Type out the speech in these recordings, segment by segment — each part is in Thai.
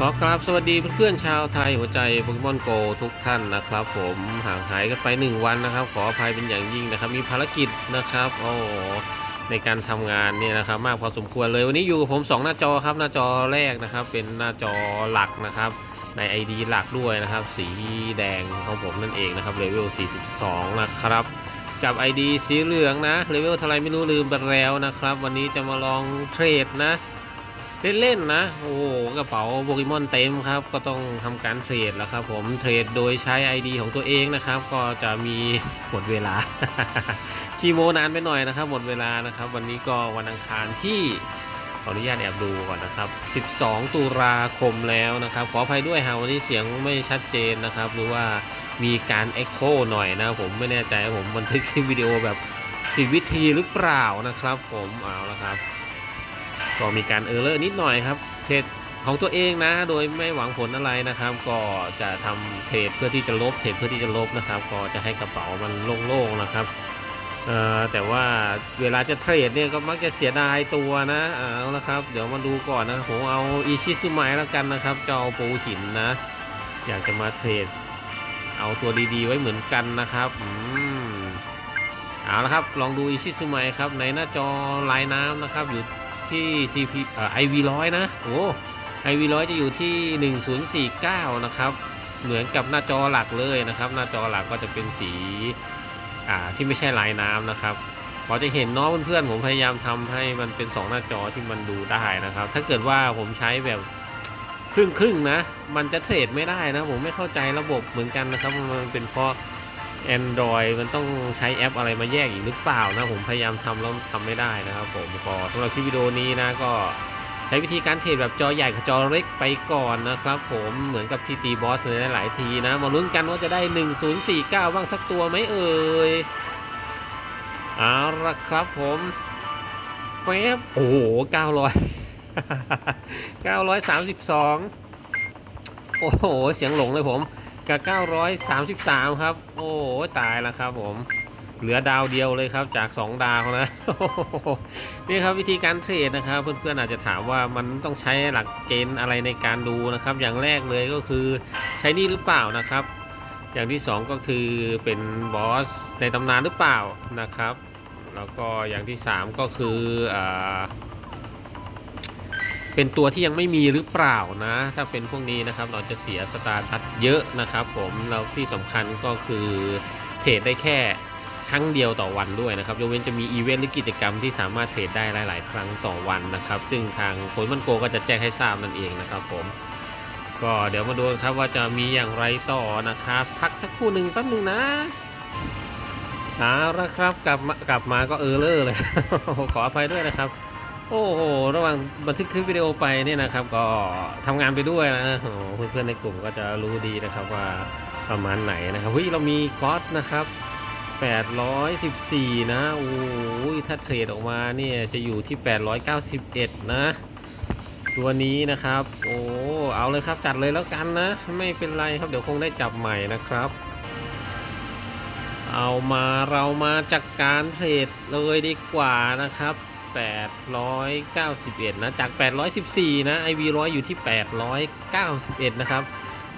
ขอกราบสวัสดีเพื่อนๆชาวไทยหัวใจโปเกมอนโกทุกท่านนะครับ ผมห่างหายกันไป 1 วันนะครับ ขออภัยเป็นอย่างยิ่งนะครับ มีภารกิจนะครับโอ้โหในการทำงานเนี่ยนะครับ มากพอสมควรเลยวันนี้อยู่กับผม 2 หน้าจอครับ หน้าจอแรกนะครับ เป็นหน้าจอหลักนะครับ ใน ID หลักด้วยนะครับ สีแดงของผมนั่นเองนะครับเลเวล 42 นะครับ กับ ID สีเหลืองนะเลเวลเท่าไรไม่รู้ลืมไปแล้วนะครับ วันนี้จะมาลองเทรดนะ เล่นๆนะ โอ้โห กระเป๋าโปเกมอนเต็มครับ ก็ต้องทำการเทรดแล้วครับผม เทรดโดยใช้ ID ของตัวเองนะครับ ก็จะมีหมดเวลา ชีโมนานไปหน่อยนะครับ หมดเวลานะครับ วันนี้ก็วันอังคารที่ขออนุญาตแอบดูก่อนนะครับ 12 ตุลาคมแล้วนะครับ ขออภัยด้วยหากวันนี้เสียงไม่ชัดเจนนะครับ หรือว่ามีการเอ็กโคหน่อยนะผมไม่แน่ใจผมบันทึกคลิปวิดีโอแบบผิดวิธีหรือเปล่านะครับ ผมเอาละครับ ก็มีการเออร์เลอร์นิดหน่อยครับเทรดของตัวเองนะ โดยไม่หวังผลอะไรนะครับ ก็จะทำเทรดเพื่อที่จะลบเทรดเพื่อที่จะลบนะครับ ก็จะให้กระเป๋ามันโล่งๆนะครับแต่ว่าเวลาจะเทรดเนี่ยก็มักจะเสียดายตัวนะเอาละครับ เดี๋ยวมาดูก่อนนะผมเอาอิชิซุไมแล้วกันนะครับเจ้าปูหินนะ อยากจะมาเทรด เอาตัวดีๆไว้เหมือนกันนะครับอืมเอาละครับลองดูอิชิซุไมครับในหน้าจอลายน้ำนะครับอยู่ ที่ CP เอ่อ IV ร้อยนะ โอ้ IV ร้อยจะอยู่ที่ 1049 นะครับ เหมือนกับหน้าจอหลักเลยนะครับ หน้าจอหลักก็จะเป็นสีอ่าที่ไม่ใช่ลายน้ำนะครับพอจะเห็นเน้องเพื่อนๆผมพยายามทำให้มันเป็น 2 หน้าจอที่มันดูได้นะครับ ถ้าเกิดว่าผมใช้แบบครึ่งครึ่งๆนะ มันจะเทรดไม่ได้นะ ผมไม่เข้าใจระบบเหมือนกันนะครับ มันเป็นเพราะ Android มันต้องใช้แอปอะไรมาแยกอีกหรือเปล่านะ ผมพยายามทำแล้วทำไม่ได้นะครับผมก็สำหรับคลิปวิดีโอนี้นะก็ใช้วิธีการเทรดแบบจอใหญ่กับจอเล็กไปก่อนนะครับผมเหมือนกับที่ตีบอสในหลายทีนะ มาลุ้นกันว่าจะได้ 1049 บ้างสักตัวไหมเอ่ยเอาละครับผมแฟบโอ้โห 900 932 โอ้โห เสียงหลงเลยผม กับ 933 ครับ โอ้ตายแล้วครับผม เหลือดาวเดียวเลยครับจาก 2 ดาวนะนี่ครับวิธีการเทรดนะครับ เพื่อนๆอาจจะถามว่ามันต้องใช้หลักเกณฑ์อะไรในการดูนะครับ อย่างแรกเลยก็คือใช้นี่หรือเปล่านะครับ อย่างที่ 2 ก็คือเป็นบอสในตำนานหรือเปล่านะครับ แล้วก็อย่างที่ 3 ก็คืออ่า เป็นตัวที่ยังไม่มีหรือเปล่านะ ถ้าเป็นพวกนี้นะครับเราจะเสียสตาร์ทัดเยอะนะครับ ผมแล้วที่สำคัญก็คือเทรดได้แค่ครั้งเดียวต่อวันด้วยนะครับยกเว้นจะมีอีเวนต์หรือกิจกรรมที่สามารถเทรดได้หลาย ๆ ครั้งต่อวันนะครับ ซึ่งทางโคมันโกก็จะแจ้งให้ทราบนั่นเองนะครับ ผม ก็เดี๋ยวมาดูครับว่าจะมีอย่างไรต่อนะครับ พักสักครู่หนึ่งแป๊บหนึ่งนะเอาละครับกลับมากลับมาก็เออเลอร์เลย ขออภัยด้วยนะครับ โอ้โห ระหว่างบันทึกคลิปวิดีโอไปเนี่ยนะครับ ก็ทำงานไปด้วยนะเพื่อนๆในกลุ่มก็จะรู้ดีนะครับว่าประมาณไหนนะครับเฮ้ยเรามีก๊อตนะครับ 814 นะ โอ้ยถ้าเทรดออกมาเนี่ยจะอยู่ที่ 891 นะ ตัวนี้นะครับ โอ้เอาเลยครับจัดเลยแล้วกันนะ ไม่เป็นไรครับเดี๋ยวคงได้จับใหม่นะครับเอามาเรามาจัดกการเทรดเลยดีกว่านะครับ 891 นะ จาก 814 นะ IV 100 อยู่ที่ 891 นะครับ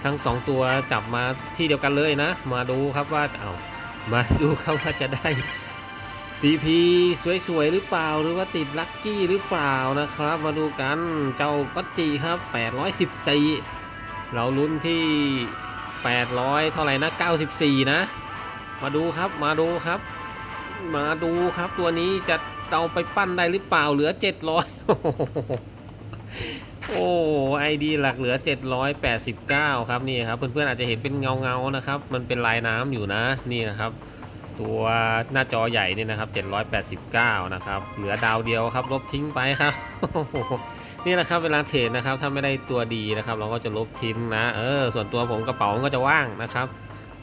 ทั้ง 2 ตัวจับมาที่เดียวกันเลยนะ มาดูครับว่าเอามาดูครับว่าจะได้ CP สวยๆ หรือเปล่า หรือว่าติดลัคกี้หรือเปล่านะครับ มาดูกันเจ้าก็จีครับ 814 เราลุ้นที่ 800 เท่าไหร่นะ 94 นะ มาดูครับ มาดูครับ มาดูครับตัวนี้จะ เอาไปปั้นได้หรือเปล่าเหลือ700โอ้ไอดีหลักเหลือ 789 ครับนี่ครับเพื่อนๆอาจจะเห็นเป็นเงาเงาๆนะครับ มันเป็นลายน้ำอยู่นะนี่นะครับ ตัวหน้าจอใหญ่นี่นะครับ 789 นะครับเหลือดาวเดียวครับ ลบทิ้งไปครับนี่แหละครับเวลาเทรดนะครับถ้าไม่ได้ตัวดีนะครับ เราก็จะลบทิ้งนะเออส่วนตัวผมกระเป๋าก็จะว่างนะครับ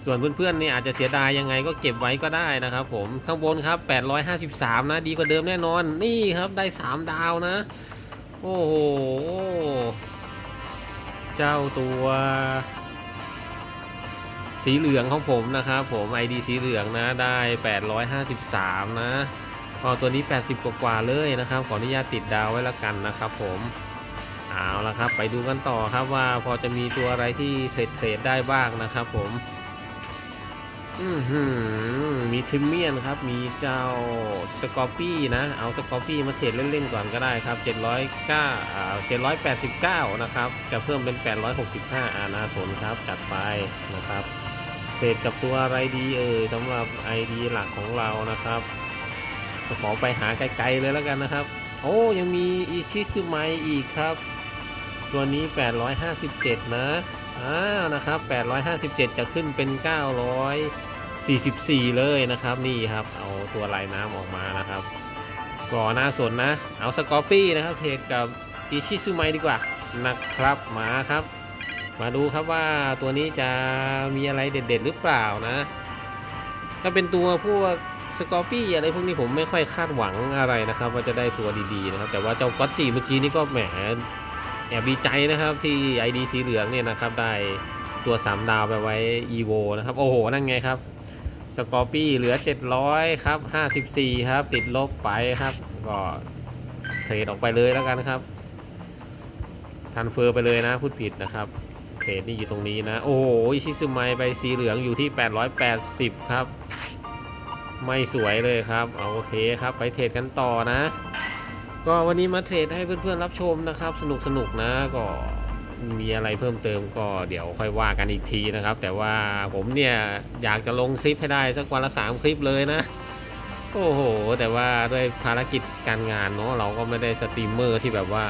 ส่วนเพื่อนๆนี่อาจจะเสียดายยังไงก็เก็บไว้ก็ได้นะครับผมข้างบนครับ 853 นะ ดีกว่าเดิมแน่นอนนี่ครับได้ 3 ดาวนะ โอ้โห เจ้าตัวสีเหลืองของผมนะครับผม ID สีเหลืองนะได้ 853 นะพอตัวนี้ 80 กว่าเลยนะครับ ขออนุญาตติดดาวไว้แล้วกันนะครับผมเอาละครับ ไปดูกันต่อครับว่าพอจะมีตัวอะไรที่เทรดเทรดได้บ้างนะครับผม มีทิมเมียนครับ มีเจ้าสกอร์ปี้นะ เอาสกอร์ปี้มาเทรดเล่นๆก่อนก็ได้ครับ 709อ่า789 นะครับ จะเพิ่มเป็น 865 อานาสนครับ จัดไปนะครับ เทรดกับตัวอะไรดีเอ่ยสำหรับ ID หลักของเรานะครับ ขอไปหาไกลๆเลยแล้วกันนะครับ โอ้ยังมีอิชิซึไมอีกครับ ตัวนี้ 857 นะ อ้าวนะครับ 857 จะขึ้นเป็น 944 เลยนะครับนี่ครับเอาตัวลายน้ำออกมานะครับก็น่าสนนะ เอาสกอร์ปี้นะครับเทรดกับอิชิซึไมดีกว่านะครับมาครับ มาดูครับว่าตัวนี้จะมีอะไรเด็ด ๆ หรือเปล่านะ ถ้าเป็นตัวพวกสกอร์ปี้อะไรพวกนี้ผมไม่ค่อยคาดหวังอะไรนะครับ ว่าจะได้ตัวดีๆนะครับ แต่ว่าเจ้าก็อตจีเมื่อกี้นี่ก็แหม แอบดีใจนะครับที่ ID สีเหลืองเนี่ยนะครับได้ตัว 3 ดาวไปไว้ EVO นะครับ โอ้โห นั่นไงครับสกอร์ปี้เหลือ 700 ครับ 54 ครับ ติดลบไปครับ ก็เทรดออกไปเลยแล้วกันครับทันเฟอร์ไปเลยนะพูดผิดนะครับเทรดนี่อยู่ตรงนี้นะ โอ้โหอิชิซึไมไปสีเหลืองอยู่ที่ 880 ครับ ไม่สวยเลยครับ เอาโอเคครับ ไปเทรดกันต่อนะ ก็วันนี้มาเทรดให้เพื่อนๆรับชมนะครับ สนุกสนุกๆนะก็มีอะไรเพิ่มเติมก็เดี๋ยวค่อยว่ากันอีกทีนะครับ แต่ว่าผมเนี่ยอยากจะลงคลิปให้ได้สักวันละ3คลิปเลยนะ โอ้โห แต่ว่าด้วยภารกิจการงานเนาะเราก็ไม่ได้สตรีมเมอร์ที่แบบว่า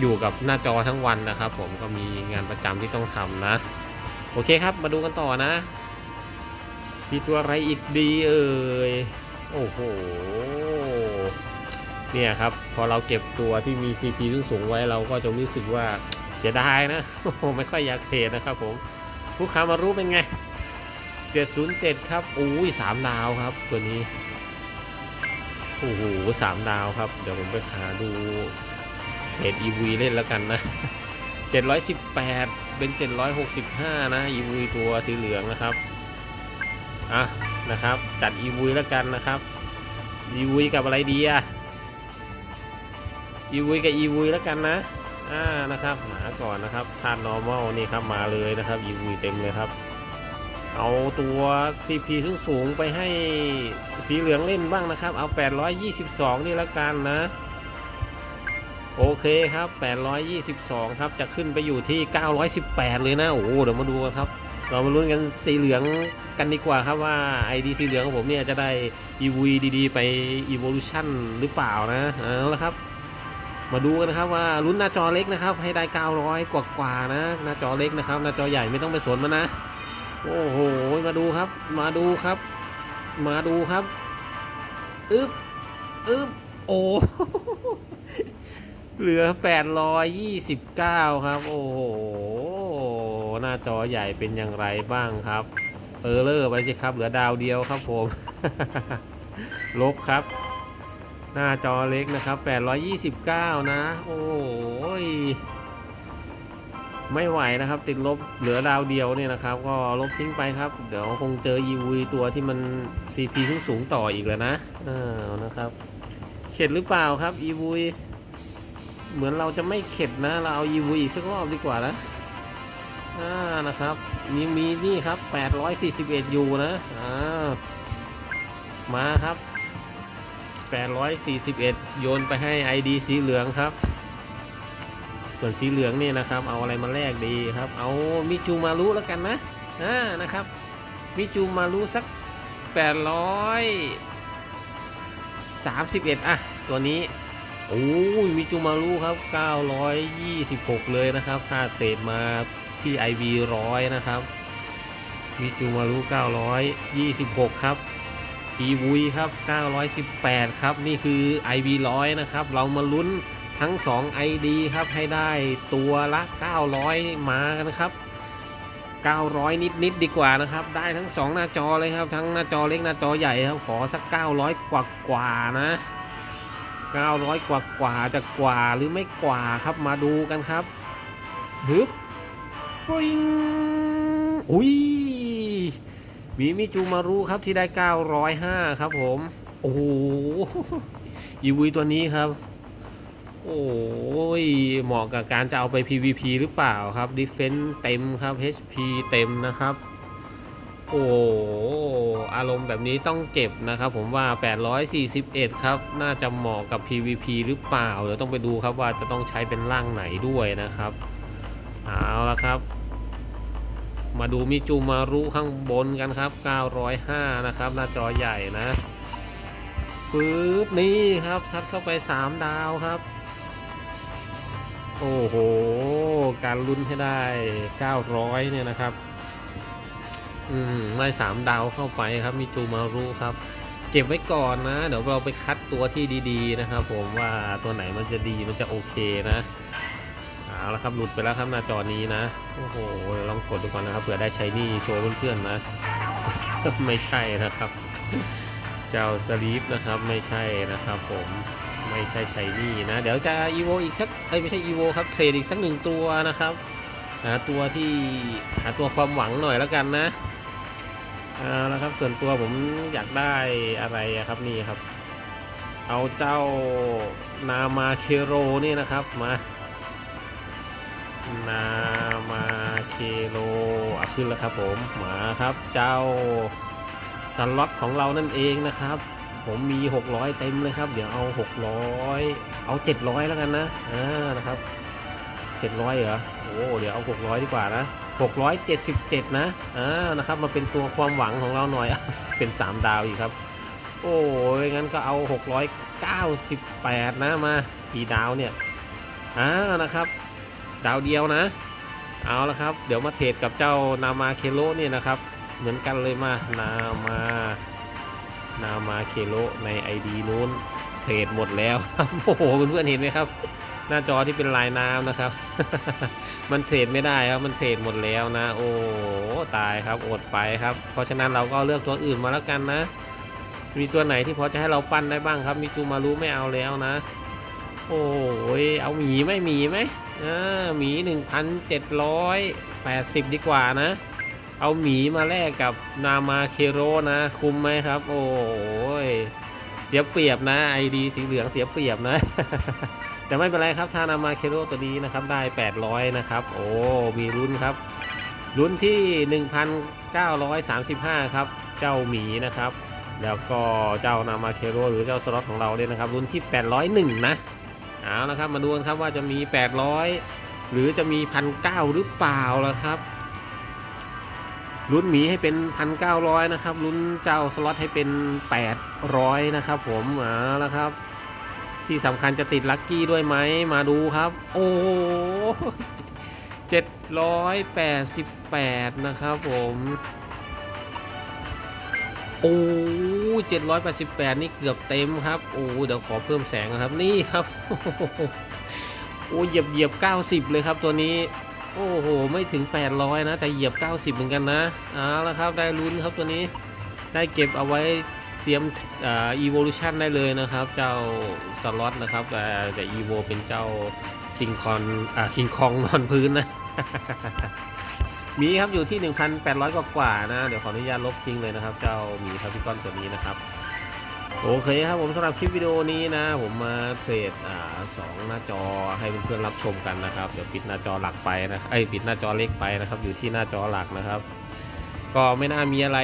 อยู่กับหน้าจอทั้งวันนะครับ ผมก็มีงานประจำที่ต้องทำนะ โอเคครับมาดูกันต่อนะมีตัวอะไรอีกดีเอ่ยโอ้โห เนี่ยครับ พอเราเก็บตัวที่มี CP สูงสูงไว้เราก็จะรู้สึกว่าเสียดายนะไม่ค่อยอยากเทรดนะครับผมผู้ค้ามารู้เป็นไง 707 ครับอุ้ยสามดาวครับ ตัวนี้โอ้โหสามดาวครับ เดี๋ยวผมไปหาดูเทรด EV เล่นแล้วกันนะ 718 เป็น 765 นะ EV ตัวสีเหลืองนะครับ อะนะครับ จัด EV แล้วกันนะครับ EV กับอะไรดีอะ EV กับ EV แล้วกันนะอ่านะครับหาก่อนนะครับธาตุ normal นี่ครับมาเลยนะครับ EV เต็มเลยครับ เอาตัว CP สูงสูงไปให้สีเหลืองเล่นบ้างนะครับ เอา 822 นี่แล้วกันนะ โอเคครับ 822 ครับจะขึ้นไปอยู่ที่ 918 เลยนะโอ้โหเดี๋ยวมาดูกันครับเรามาลุ้นกันสีเหลืองกันดีกว่าครับว่า ID สีเหลืองของผมเนี่ยจะได้ EV ดีๆไป Evolution หรือเปล่านะเอาละครับ มาดูกันนะครับว่าลุ้นหน้าจอเล็กนะครับ ให้ได้ 900 กว่ากว่าๆนะหน้าจอเล็กนะครับ หน้าจอใหญ่ไม่ต้องไปสนมันนะ โอ้โหมาดูครับ มาดูครับ มาดูครับอึ๊บอึ๊บโอ้เหลือ 829 ครับ โอ้โหหน้าจอใหญ่เป็นอย่างไรบ้างครับ เออเลอร์ไปสิครับ เหลือดาวเดียวครับผม ลบครับ หน้าจอเล็กนะครับ 829 นะ โอ้ย ไม่ไหวนะครับ ติดลบเหลือดาวเดียวเนี่ยนะครับ ก็ลบทิ้งไปครับ เดี๋ยวคงเจอ EV ตัวที่มัน CP สูงสูงๆต่ออีกแล้วนะอ่านะครับ เข็ดหรือเปล่าครับ EV เหมือนเราจะไม่เข็ดนะ เราเอา EV อีกสักรอบดีกว่านะอ่านะครับ มีมีนี่ครับ 841 อยู่นะ อ่า มาครับ 841 โยนไปให้ ID สีเหลืองครับ ส่วนสีเหลืองนี่นะครับ เอาอะไรมาแลกดีครับ เอามิจูมารุแล้วกันนะอ่านะครับมิจูมารุสัก 831 อะ ตัวนี้โอ้ยมิจูมารุครับ 926 เลยนะครับค่าเทรดมาที่ IV ร้อยนะครับมิจูมารุ926 ครับ อีวุยครับ 918 ครับ นี่คือ IV ร้อยนะครับ เรามาลุ้นทั้ง 2 ID ครับ ให้ได้ตัวละ 900 มากันครับ 900 นิดนิดดีกว่านะครับ ได้ทั้ง 2 หน้าจอเลยครับ ทั้งหน้าจอเล็กหน้าจอใหญ่ครับ ขอสัก 900 กว่ากว่านะ 900 กว่ากว่าจะกว่าหรือไม่กว่าครับ มาดูกันครับ ฮึบฟิงอุ้ย มีมิจูมารุครับที่ได้ 905 ครับผม โอ้โหอีวีตัวนี้ครับ โอ้ยเหมาะกับการจะเอาไป PVP หรือเปล่าครับ Defense เต็มครับ HP เต็มนะครับ โอ้อารมณ์แบบนี้ต้องเก็บนะครับผมว่า 841 ครับ น่าจะเหมาะกับ PVP หรือเปล่า เดี๋ยวต้องไปดูครับว่าจะต้องใช้เป็นร่างไหนด้วยนะครับ เอาละครับ มาดูมิจูมารุข้างบนกันครับ 905 นะครับ หน้าจอใหญ่นะฟืบนี่ครับซัดเข้าไป 3 ดาวครับ โอ้โห การลุ้นให้ได้ 900 เนี่ยนะครับ อืมได้สามดาวเข้าไปครับมีจูมารุครับ เก็บไว้ก่อนนะ เดี๋ยวเราไปคัดตัวที่ดีๆนะครับ ผมว่าตัวไหนมันจะดีมันจะโอเคนะ เอาละครับหลุดไปแล้วครับหน้าจอนี้นะ โอ้โหเดี๋ยวลองกดดูก่อนนะครับเผื่อได้ใช้นี่โชว์เพื่อนๆนะ ไม่ใช่นะครับ เจ้าสลีปนะครับไม่ใช่นะครับผมไม่ใช่ใช้นี่นะ เดี๋ยวจะอีโวอีกสักเอ้ไม่ใช่อีโวครับเทรดอีกสักหนึ่งตัวนะครับหาตัวที่หาตัวความหวังหน่อยแล้วกันนะอ่าแล้วครับส่วนตัวผมอยากได้อะไรครับนี่ครับ เอาเจ้านามาเคโรนี่นะครับมา นามาเคโรอะขึ้นแล้วครับผมมาครับเจ้าสล็อตของเรานั่นเองนะครับ ผมมี 600 เต็มเลยครับ เดี๋ยวเอา 600 เอา 700 แล้วกันนะอ่านะครับ700เหรอโอ้เดี๋ยวเอา 600 ดีกว่านะ 677 นะอ่านะครับมาเป็นตัวความหวังของเราหน่อยเป็น 3 ดาวอีกครับ โอ้ยงั้นก็เอา 698 นะมากี่ดาวเนี่ยอ่านะครับ ดาวเดียวนะ เอาละครับ เดี๋ยวมาเทรดกับเจ้านามาเคโลนี่นะครับ เหมือนกันเลยมานามานามาเคโลใน ID นู้นเทรดหมดแล้วครับโอ้โหเพื่อนๆเห็นไหมครับ หน้าจอที่เป็นลายน้ำนะครับ มันเทรดไม่ได้ครับมันเทรดหมดแล้วนะ โอ้ตายครับอดไปครับ เพราะฉะนั้นเราก็เลือกตัวอื่นมาแล้วกันนะ มีตัวไหนที่พอจะให้เราปั้นได้บ้างครับ มีจูมารุไม่เอาแล้วนะ โอ้ยเอาหมีไหมหมีไหม อ่าหมี 1,780 ดีกว่านะ เอาหมีมาแลกกับนามาเคโรนะ คุ้มไหมครับ โอ้ยเสียเปรียบนะไอดีสีเหลืองเสียเปรียบนะ แต่ไม่เป็นไรครับถ้านามาเคโรตัวนี้นะครับได้ 800 นะครับ โอ้ มีลุ้นครับลุ้นที่ 1,935 ครับ เจ้าหมีนะครับแล้วก็เจ้านามาเคโรหรือเจ้าสล็อตของเราเนี่ยนะครับลุ้นที่ 801 นะ เอาละครับมาดูกันครับว่าจะมี 800 หรือจะมี1,900หรือเปล่าล่ะครับลุ้นหมีให้เป็น 1,900 นะครับลุ้นเจ้าสล็อตให้เป็น 800 นะครับผมเอาละครับ ที่สำคัญจะติดลัคกี้ด้วยไหมมาดูครับ โอ้เจ็ดร้อยแปดสิบแปดนะครับผม โอ้ เจ็ดร้อยแปดสิบแปดนี่เกือบเต็มครับ โอ้เดี๋ยวขอเพิ่มแสงนะครับ นี่ครับ โอ้เหยียบเหยียบเก้าสิบเลยครับตัวนี้ โอ้โห ไม่ถึง 800 นะ แต่เหยียบ 90 เหมือนกันนะเอาละครับ ได้ลุ้นครับตัวนี้ ได้เก็บเอาไว้เตรียมอ่า evolution ได้เลยนะครับ เจ้าสล็อตนะครับ แต่แต่ evo เป็นเจ้า king kong อ่า king kong นอนพื้นนะ มีครับอยู่ที่ 1,800 กว่ากว่าๆนะ เดี๋ยวขออนุญาตลบทิ้งเลยนะครับ เจ้าหมีครับพี่ก้อนตัวนี้นะครับ โอเคครับผมสำหรับคลิปวิดีโอนี้นะ ผมมาเทรดอ่าสองหน้าจอให้เพื่อนๆรับชมกันนะครับ เดี๋ยวปิดหน้าจอหลักไปนะไอ้ปิดหน้าจอเล็กไปนะครับ อยู่ที่หน้าจอหลักนะครับก็ไม่น่ามีอะไร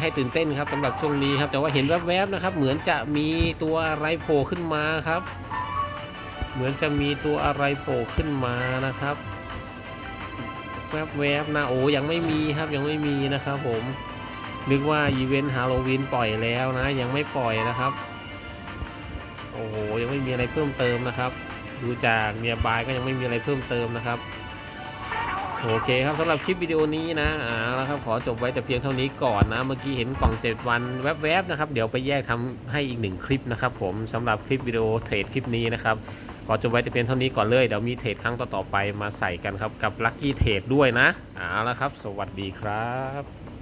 ให้ตื่นเต้นครับสำหรับช่วงนี้ครับ แต่ว่าเห็นแวบๆนะครับ เหมือนจะมีตัวอะไรโผล่ขึ้นมาครับ เหมือนจะมีตัวอะไรโผล่ขึ้นมานะครับ แวบๆนะโอ้ยังไม่มีครับยังไม่มีนะครับ ผมนึกว่าอีเวนต์ฮาโลวีนปล่อยแล้วนะ ยังไม่ปล่อยนะครับโอ้โหยังไม่มีอะไรเพิ่มเติมนะครับดูจากเนียบายก็ยังไม่มีอะไรเพิ่มเติมนะครับโอเคครับสำหรับคลิปวิดีโอนี้นะอ่าแล้วครับขอจบไว้แต่เพียงเท่านี้ก่อนนะเมื่อกี้เห็นกล่อง 7 วันแวบๆนะครับ เดี๋ยวไปแยกทำให้อีกหนึ่งคลิปนะครับ ผมสำหรับคลิปวิดีโอเทรดคลิปนี้นะครับ อจบไว้แต่เพียงเท่านี้ก่อนเลยเดี๋ยวมีเทรดครั้งต่อๆไปมาใส่กันครับกับลัคกี้เทรดด้วยนะเอาละครับ สวัสดีครับ